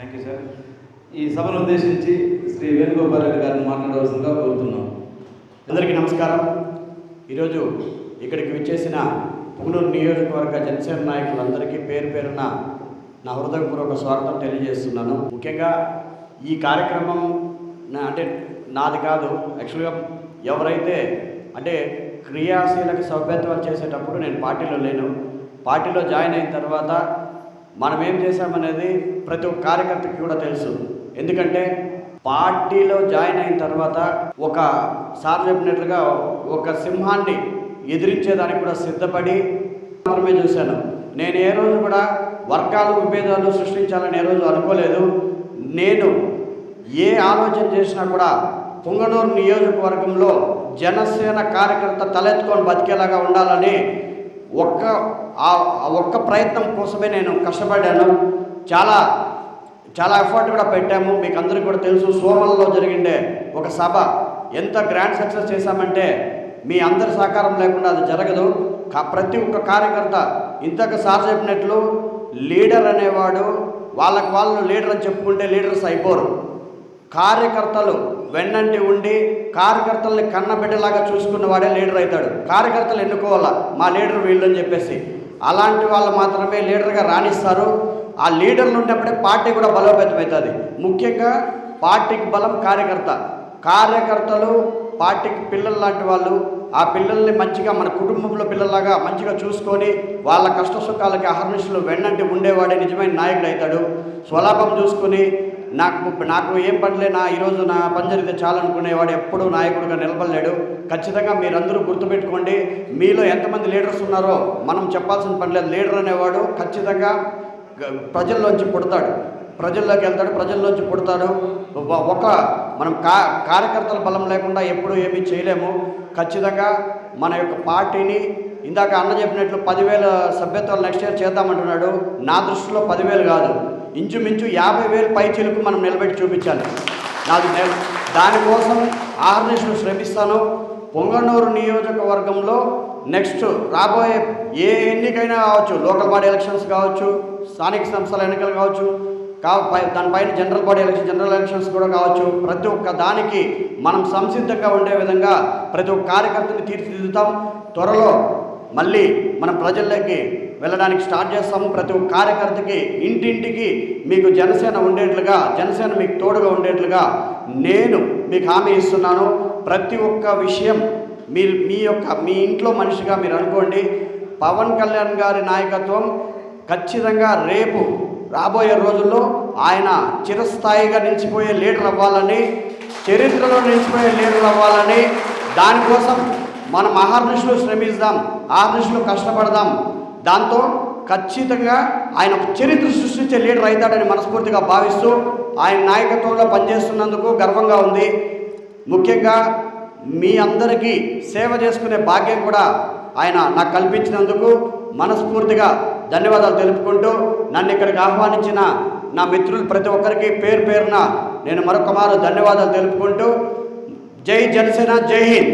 Thank you sir ఈ సభను ఉద్దేశించి శ్రీ వేణుగోపాల్ రెడ్డి గారిని మాట్లాడవలసిందిగా కోరుతున్నాం. అందరికీ నమస్కారం. ఈరోజు ఇక్కడికి విచ్చేసిన పుంగనూరు నియోజకవర్గ జనసేన నాయకులందరికీ పేరు పేరున నా హృదయపూర్వక స్వాగతం తెలియజేస్తున్నాను. ముఖ్యంగా ఈ కార్యక్రమం నా అంటే నాది కాదు. యాక్చువల్గా ఎవరైతే అంటే క్రియాశీలక సభ్యత్వాలు చేసేటప్పుడు నేను పార్టీలో లేను. పార్టీలో జాయిన్ అయిన తర్వాత మనం ఏం చేశామనేది ప్రతి ఒక్క కార్యకర్తకి కూడా తెలుసు. ఎందుకంటే పార్టీలో జాయిన్ అయిన తర్వాత ఒక సార్ చెప్పినట్లుగా ఒక సింహాన్ని ఎదిరించేదానికి కూడా సిద్ధపడి మాత్రమే చూశాను. నేను ఏ రోజు కూడా వర్గాలు విభేదాలు సృష్టించాలని ఏ రోజు అనుకోలేదు. నేను ఏ ఆలోచన చేసినా కూడా పుంగనూరు నియోజకవర్గంలో జనసేన కార్యకర్త తలెత్తుకొని బతికేలాగా ఉండాలని ఒక్క ఆ ఒక్క ప్రయత్నం కోసమే నేను కష్టపడ్డాను. చాలా చాలా ఎఫర్ట్ కూడా పెట్టాము. మీకు అందరికీ కూడా తెలుసు సోమలలో జరిగిండే ఒక సభ. ఎంత గ్రాండ్ సక్సెస్ చేశామంటే మీ అందరి సహకారం లేకుండా అది జరగదు. కా- ప్రతి ఒక్క కార్యకర్త ఇంతకు సార్ చెప్పినట్లు లీడర్ అనేవాడు వాళ్ళకి వాళ్ళు లీడర్ అని చెప్పుకుంటే లీడర్స్ అయిపోరు. కార్యకర్తలు వెన్నంటి ఉండి కార్యకర్తల్ని కన్నబిడ్డలాగా చూసుకున్న వాడే లీడర్ అవుతాడు. కార్యకర్తలు ఎన్నుకోవాలా? మా లీడర్ వీళ్ళు అని చెప్పేసి. అలాంటి వాళ్ళు మాత్రమే లీడర్గా రాణిస్తారు. ఆ లీడర్లు ఉన్నప్పుడే పార్టీ కూడా బలోపేతం అవుతుంది ముఖ్యంగా పార్టీకి బలం కార్యకర్త. కార్యకర్తలు పార్టీకి పిల్లలు లాంటి వాళ్ళు ఆ పిల్లల్ని మంచిగా మన కుటుంబంలో పిల్లల్లాగా మంచిగా చూసుకొని వాళ్ళ కష్ట సుఖాలకి అహర్నిశలు వెన్నంటి ఉండేవాడే నిజమైన నాయకుడు అవుతాడు. స్వలాభం చూసుకొని నాకు నాకు ఏం పనిలే నా ఈరోజు నా పని జరిగితే చాలనుకునేవాడు ఎప్పుడూ నాయకుడిగా నిలబడలేడు. ఖచ్చితంగా మీరందరూ గుర్తుపెట్టుకోండి మీలో ఎంతమంది లీడర్స్ ఉన్నారో మనం చెప్పాల్సిన పని లేదు. లీడర్ అనేవాడు ఖచ్చితంగా ప్రజల్లోంచి పుడతాడు. ప్రజల్లోకి వెళ్తాడు ప్రజల్లోంచి పుడతాడు. ఒక- ఒక మనం కా కార్యకర్తల బలం లేకుండా ఎప్పుడూ ఏమీ చేయలేము. ఖచ్చితంగా మన యొక్క పార్టీని ఇందాక అన్న చెప్పినట్లు పదివేల సభ్యత్వాలు నెక్స్ట్ ఇయర్ చేద్దామంటున్నాడు. నా దృష్టిలో పదివేలు కాదు. ఇంచుమించు యాభై వేలు పై చిలుకు మనం నిలబెట్టి చూపించాలి. నాకు దానికోసం ఆర్నిషను శ్రమిస్తాను. పొంగనూరు నియోజకవర్గంలో నెక్స్ట్ రాబోయే ఏ ఎన్నికైనా కావచ్చు లోకల్ బాడీ ఎలక్షన్స్ కావచ్చు స్థానిక సంస్థల ఎన్నికలు కావచ్చు కా దానిపైన general body election general elections కూడా కావచ్చు. ప్రతి ఒక్క దానికి మనం సంసిద్ధంగా ఉండే విధంగా ప్రతి ఒక్క కార్యకర్తని తీర్చిదిద్దుతాం. త్వరలో మళ్ళీ మనం ప్రజల్లోకి వెళ్ళడానికి స్టార్ట్ చేస్తాము. ప్రతి ఒక్క కార్యకర్తకి ఇంటింటికి మీకు జనసేన ఉండేట్లుగా జనసేన మీకు తోడుగా ఉండేట్లుగా నేను మీకు హామీ ఇస్తున్నాను. ప్రతి ఒక్క విషయం మీరు మీ యొక్క మీ ఇంట్లో మనిషిగా మీరు అనుకోండి పవన్ కళ్యాణ్ గారి నాయకత్వం ఖచ్చితంగా రేపు రాబోయే రోజుల్లో ఆయన చిరస్థాయిగా నిలిచిపోయే లీడర్ అవ్వాలని చరిత్రలో నిలిచిపోయే లీడర్ అవ్వాలని దానికోసం మనం ఆహార్నిషులు శ్రమిస్తాం ఆహార్నిషులు కష్టపడదాం. దాంతో ఖచ్చితంగా ఆయన చరిత్ర సృష్టించే లీడర్ అవుతాడని మనస్ఫూర్తిగా భావిస్తూ ఆయన నాయకత్వంలో పనిచేస్తున్నందుకు గర్వంగా ఉంది. ముఖ్యంగా మీ అందరికీ సేవ చేసుకునే భాగ్యం కూడా ఆయన నాకు కల్పించినందుకు మనస్ఫూర్తిగా ధన్యవాదాలు తెలుపుకుంటూ నన్ను ఇక్కడికి ఆహ్వానించిన నా మిత్రులు ప్రతి ఒక్కరికి పేరు పేరున నేను మరొక మారు ధన్యవాదాలు తెలుపుకుంటూ జై జనసేన జై హింద్.